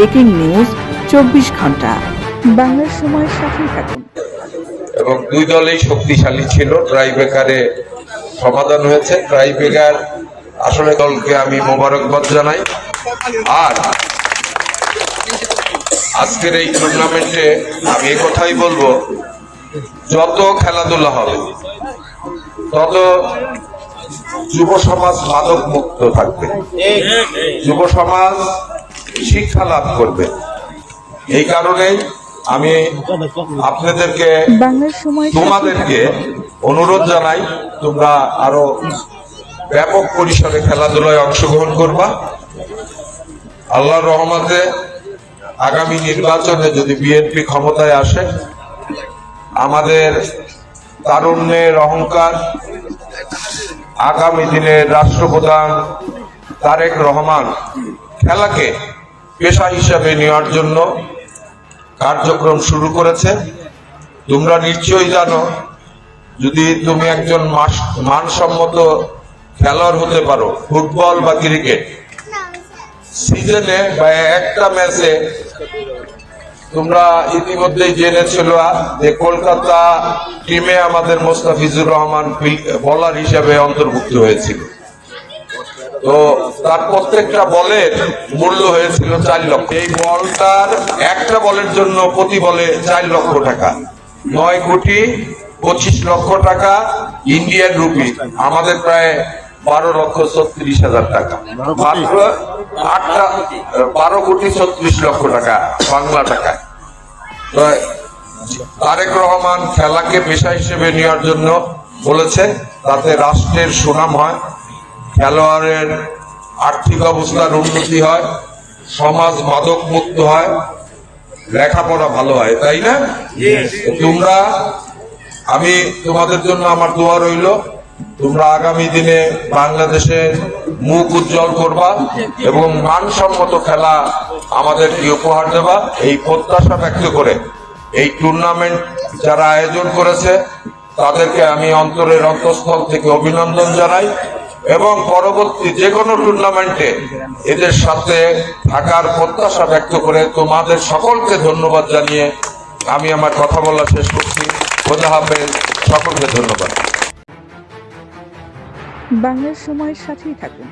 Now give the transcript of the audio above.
Breaking news চব্বিশ ঘণ্টা। বাংলার সময় সাথেই থাকুন। এবং দুই দলেই শক্তিশালী ছিল ট্রাইবেকারে সমাধান হয়েছে। ট্রাইবেকার আসলে দলকে আমি মোবারকবাদ জানাই। আর আজকের এই টুর্নামেন্টে আমি এই কথাই বলব, যত খেলাধুলা হবে, তত যুব সমাজ মাদক মুক্ত থাকবে। যুব সমাজ শিক্ষা লাভ করবে। এই কারণেই আমি আপনাদেরকে তোমাদেরকে অনুরোধ জানাই তোমরা আরও ব্যাপক পরিসরে খেলাধুলায় অংশগ্রহণ করবা। আল্লাহর রহমতে আগামী নির্বাচনে যদি বিএনপি ক্ষমতায় আসে আমাদের তারুণ্যের অহংকার আগামী দিনের রাষ্ট্রপ্রধান তারেক রহমান খেলাকে পেশা হিসাবে নেওয়ার জন্য কার্যক্রম শুরু করেছে। তোমরা নিশ্চয়ই জানো, যদি তুমি একজন মানসম্মত খেলোয়াড় হতে পারো, ফুটবল বা ক্রিকেট। সিজনে বা একটা ম্যাচে তোমরা ইতিমধ্যেই জেনেছিল, যে কলকাতা টিমে আমাদের মোস্তাফিজুর রহমান বলার হিসাবে অন্তর্ভুক্ত হয়েছিল। তো তার প্রত্যেকটা বলের মূল্য হয়েছিল চার লক্ষ। এই বলটার একটা বলের জন্য প্রতি বলে চার লক্ষ টাকা। নয় কোটি পঁচিশ লক্ষ টাকা ইন্ডিয়ান রুপি। আমাদের প্রায় বারো লক্ষ ছত্রিশ হাজার টাকা। মাত্র আটটা, বারো কোটি ছত্রিশ লক্ষ টাকা বাংলা টাকা তারেক রহমান খেলাকে পেশা হিসেবে নেওয়ার জন্য বলেছে তাতে রাষ্ট্রের সুনাম হয়। খেলোয়াড়ের আর্থিক অবস্থার উন্নতি হয় সমাজ মাদক মুক্ত হয় লেখাপড়া ভালো হয় তাই না? তোমরা আমি তোমাদের জন্য আমার দোয়া রইল তোমরা আগামী দিনে বাংলাদেশের মুখ উজ্জ্বল করবা এবং মানসম্মত খেলা আমাদেরকে উপহার দেবা? এই প্রত্যাশা ব্যক্ত করে এই টুর্নামেন্ট যারা আয়োজন করেছে তাদেরকে আমি অন্তরের অন্তঃস্থল থেকে অভিনন্দন জানাই। এবং পরবর্তী যে কোনো টুর্নামেন্টে এদের সাথে থাকার প্রত্যাশা ব্যক্ত করে তোমাদের সকলকে ধন্যবাদ জানিয়ে আমি আমার কথা বলা শেষ করছি। খোদা হাফেজ, সকলকে ধন্যবাদ। বাংলার সময়ের সাথেই থাকুন।